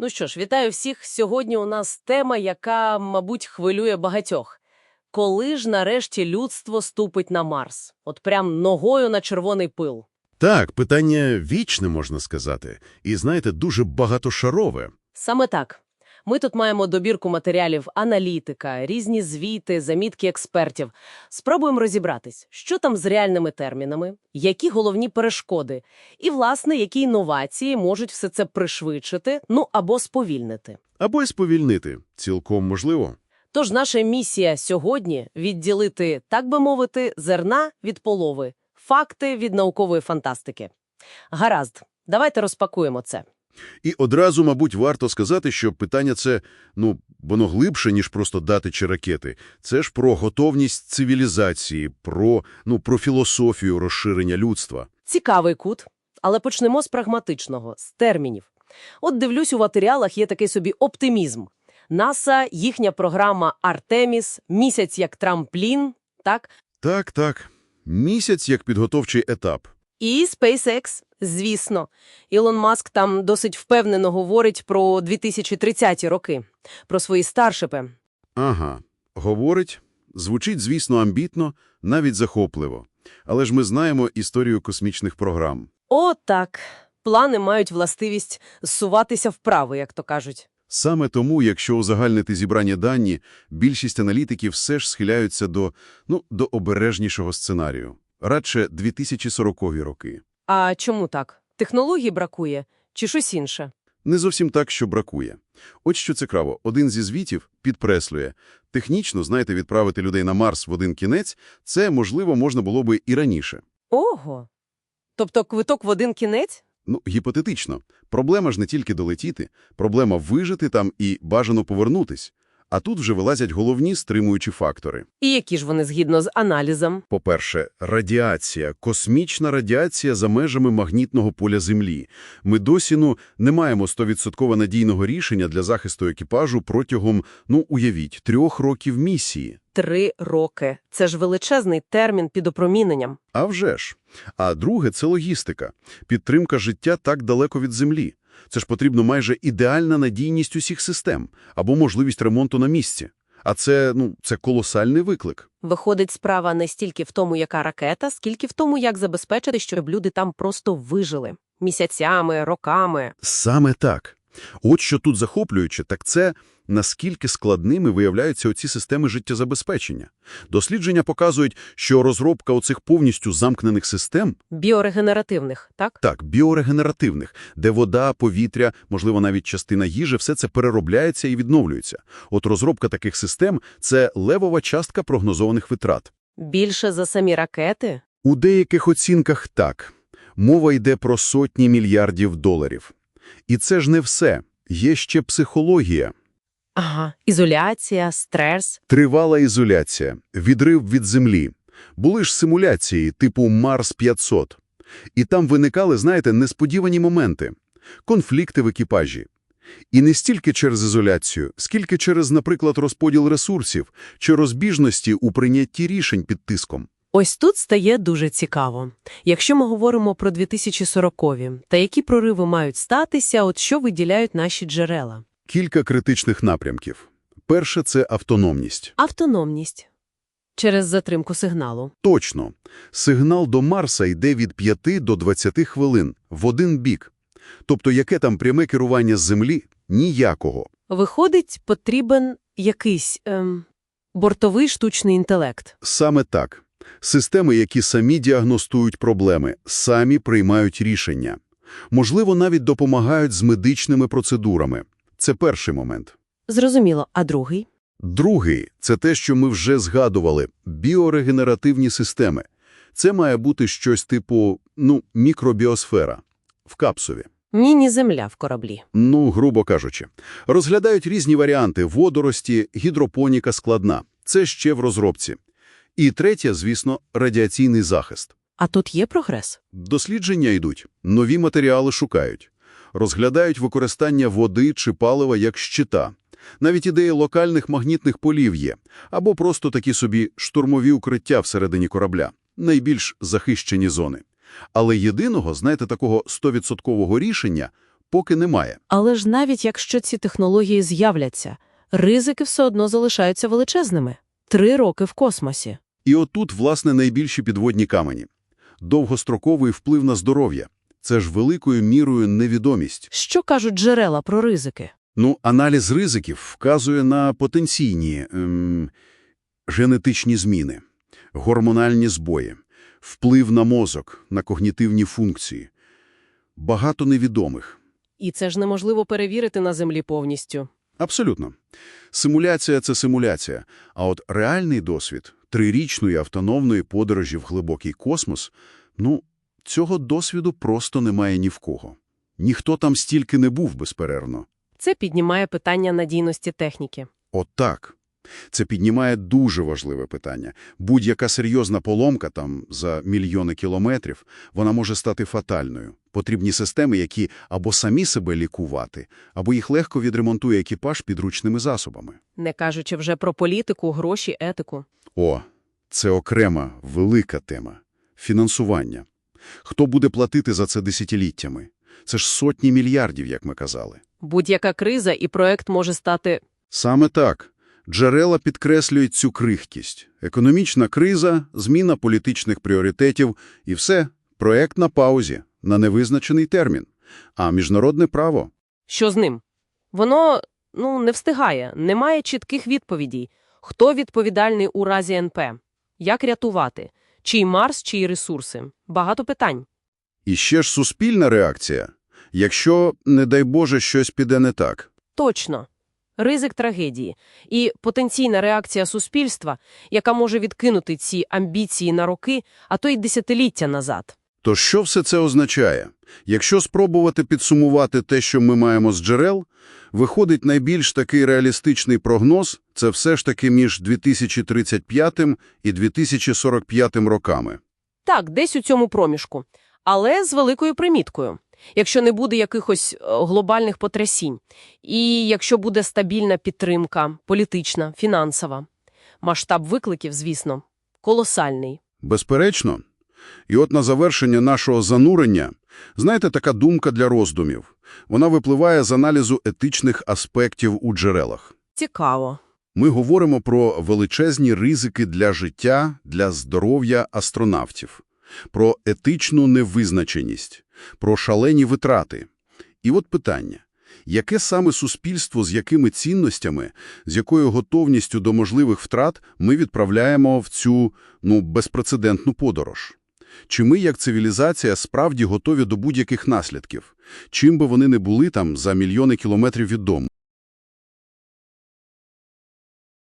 Ну що ж, вітаю всіх. Сьогодні у нас тема, яка, мабуть, хвилює багатьох. Коли ж нарешті людство ступить на Марс? От прям ногою на червоний пил. Так, питання вічне, можна сказати. І, знаєте, дуже багатошарове. Саме так. Ми тут маємо добірку матеріалів аналітика, різні звіти, замітки експертів. Спробуємо розібратись, що там з реальними термінами, які головні перешкоди, і, власне, які інновації можуть все це пришвидшити, ну або сповільнити. Або й сповільнити. Цілком можливо. Тож наша місія сьогодні – відділити, так би мовити, зерна від полови, факти від наукової фантастики. Гаразд, давайте розпакуємо це. І одразу, мабуть, варто сказати, що питання це, ну, воно глибше, ніж просто дати чи ракети. Це ж про готовність цивілізації, про, ну, про філософію розширення людства. Цікавий кут, але почнемо з прагматичного, з термінів. От дивлюсь, у матеріалах є такий собі оптимізм. НАСА, їхня програма «Артеміс», місяць як трамплін, так? Так, так. Місяць як підготовчий етап. І SpaceX, звісно. Ілон Маск там досить впевнено говорить про 2030 роки, про свої старшипи. Ага. Говорить, звучить, звісно, амбітно, навіть захопливо. Але ж ми знаємо історію космічних програм. О, так. Плани мають властивість зсуватися вправо, як то кажуть. Саме тому, якщо узагальнити зібрані дані, більшість аналітиків все ж схиляються до, ну, до обережнішого сценарію. Радше 2040 роки. А чому так? Технологій бракує чи щось інше? Не зовсім так, що бракує. От що цікаво, один зі звітів підкреслює, технічно, знаєте, відправити людей на Марс в один кінець, це, можливо, можна було би і раніше. Ого! Тобто квиток в один кінець? Ну, гіпотетично. Проблема ж не тільки долетіти, проблема вижити там і бажано повернутись. А тут вже вилазять головні стримуючі фактори. І які ж вони згідно з аналізом? По-перше, радіація, космічна радіація за межами магнітного поля Землі. Ми досі ну, не маємо 100% надійного рішення для захисту екіпажу протягом, ну, уявіть, трьох років місії. Три роки. Це ж величезний термін під опроміненням. А вже ж. А друге – це логістика. Підтримка життя так далеко від Землі. Це ж потрібно майже ідеальна надійність усіх систем або можливість ремонту на місці. А це, ну, це колосальний виклик. Виходить, справа не стільки в тому, яка ракета, скільки в тому, як забезпечити, щоб люди там просто вижили. Місяцями, роками. Саме так. От що тут захоплююче, так це наскільки складними виявляються оці системи життєзабезпечення. Дослідження показують, що розробка оцих повністю замкнених систем, Біорегенеративних, так? так, біорегенеративних, де вода, повітря, можливо, навіть частина їжі, все це переробляється і відновлюється. От розробка таких систем – це левова частка прогнозованих витрат. Більше за самі ракети? У деяких оцінках так. Мова йде про сотні мільярдів доларів. І це ж не все. Є ще психологія. Ага. Ізоляція, стрес. Тривала ізоляція, відрив від землі. Були ж симуляції типу Марс-500. І там виникали, знаєте, несподівані моменти. Конфлікти в екіпажі. І не стільки через ізоляцію, скільки через, наприклад, розподіл ресурсів чи розбіжності у прийнятті рішень під тиском. Ось тут стає дуже цікаво. Якщо ми говоримо про 2040-ві, та які прориви мають статися, от що виділяють наші джерела? Кілька критичних напрямків. Перше – це автономність. Автономність. Через затримку сигналу. Точно. Сигнал до Марса йде від 5 до 20 хвилин в один бік. Тобто яке там пряме керування з Землі? Ніякого. Виходить, потрібен якийсь ем, бортовий штучний інтелект. Саме так. Системи, які самі діагностують проблеми, самі приймають рішення. Можливо, навіть допомагають з медичними процедурами. Це перший момент. Зрозуміло. А другий? Другий – це те, що ми вже згадували – біорегенеративні системи. Це має бути щось типу, ну, мікробіосфера в капсулі. Міні-земля в кораблі. Ну, грубо кажучи. Розглядають різні варіанти – водорості, гідропоніка складна. Це ще в розробці. І третє, звісно, радіаційний захист. А тут є прогрес? Дослідження йдуть, нові матеріали шукають. Розглядають використання води чи палива як щита. Навіть ідеї локальних магнітних полів є. Або просто такі собі штурмові укриття всередині корабля. Найбільш захищені зони. Але єдиного, знаєте, такого 100% рішення поки немає. Але ж навіть якщо ці технології з'являться, ризики все одно залишаються величезними. Три роки в космосі. І отут, власне, найбільші підводні камені. Довгостроковий вплив на здоров'я. Це ж великою мірою невідомість. Що кажуть джерела про ризики? Ну, аналіз ризиків вказує на потенційні ем, генетичні зміни, гормональні збої, вплив на мозок, на когнітивні функції. Багато невідомих. І це ж неможливо перевірити на Землі повністю. Абсолютно. Симуляція – це симуляція, а от реальний досвід трирічної автономної подорожі в глибокий космос, ну, цього досвіду просто немає ні в кого. Ніхто там стільки не був безперервно. Це піднімає питання надійності техніки. От так. Це піднімає дуже важливе питання. Будь-яка серйозна поломка там за мільйони кілометрів, вона може стати фатальною. Потрібні системи, які або самі себе лікувати, або їх легко відремонтує екіпаж підручними засобами. Не кажучи вже про політику, гроші, етику. О, це окрема, велика тема. Фінансування. Хто буде платити за це десятиліттями? Це ж сотні мільярдів, як ми казали. Будь-яка криза і проект може стати Саме так. Джерела підкреслюють цю крихкість. Економічна криза, зміна політичних пріоритетів і все. Проект на паузі, на невизначений термін. А міжнародне право? Що з ним? Воно, ну, не встигає, немає чітких відповідей. Хто відповідальний у разі НП? Як рятувати? Чий Марс, чиї ресурси? Багато питань. І ще ж суспільна реакція. Якщо, не дай Боже, щось піде не так. Точно. Ризик трагедії і потенційна реакція суспільства, яка може відкинути ці амбіції на роки, а то й десятиліття назад. То що все це означає? Якщо спробувати підсумувати те, що ми маємо з джерел, виходить найбільш такий реалістичний прогноз – це все ж таки між 2035 і 2045 роками. Так, десь у цьому проміжку. Але з великою приміткою. Якщо не буде якихось е, глобальних потрясінь, і якщо буде стабільна підтримка, політична, фінансова. Масштаб викликів, звісно, колосальний. Безперечно. І от на завершення нашого занурення, знаєте, така думка для роздумів. Вона випливає з аналізу етичних аспектів у джерелах. Цікаво. Ми говоримо про величезні ризики для життя, для здоров'я астронавтів, про етичну невизначеність, про шалені витрати. І от питання. Яке саме суспільство з якими цінностями, з якою готовністю до можливих втрат ми відправляємо в цю, ну, безпрецедентну подорож? Чи ми, як цивілізація, справді готові до будь-яких наслідків? Чим би вони не були там за мільйони кілометрів від дому?